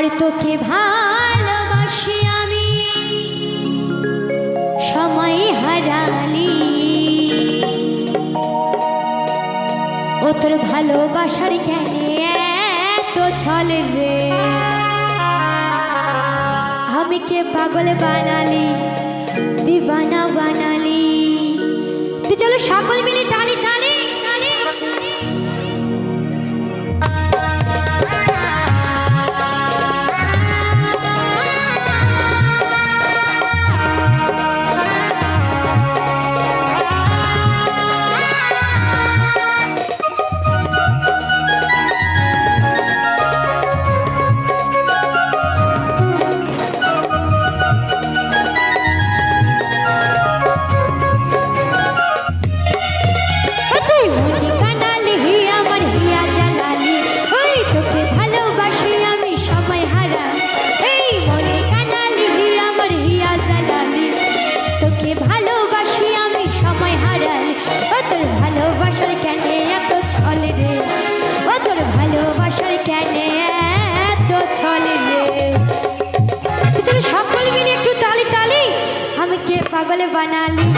আর তোকে ভালোবাসি আমি। সময় হারালি। ও তোর ভালোবাসার জ্ঞানে এত চলে যে। আমি কে পাগল বানালি, দিবানা বানালি। তুই চলো সকল মিলে তালি তালি बना ली।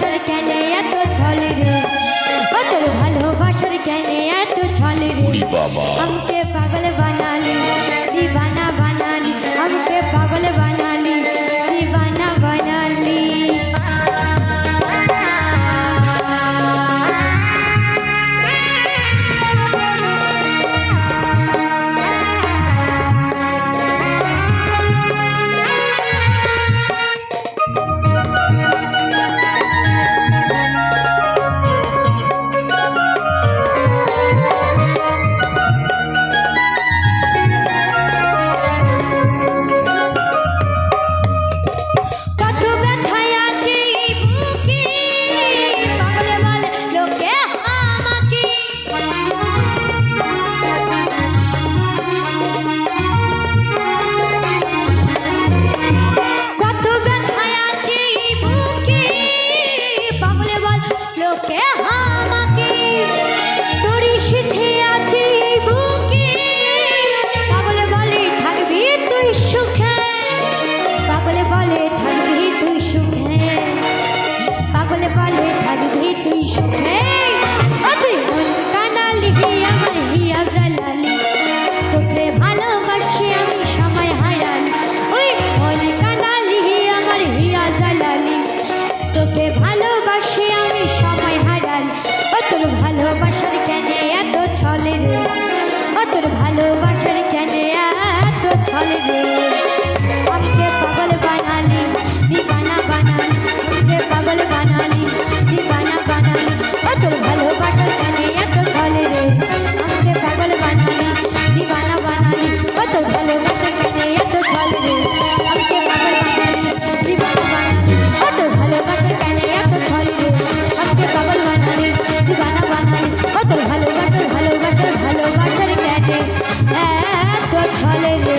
ভালোবাসার কেন এত ছল রে? ও তোর ভালোবাসার কেন এত ছল রে? আমকে পাগল বানালি দিবানা বানালি আমকে পাগল বানালি। ভালোবাসার কেন এত ছলে রে? Hallelujah.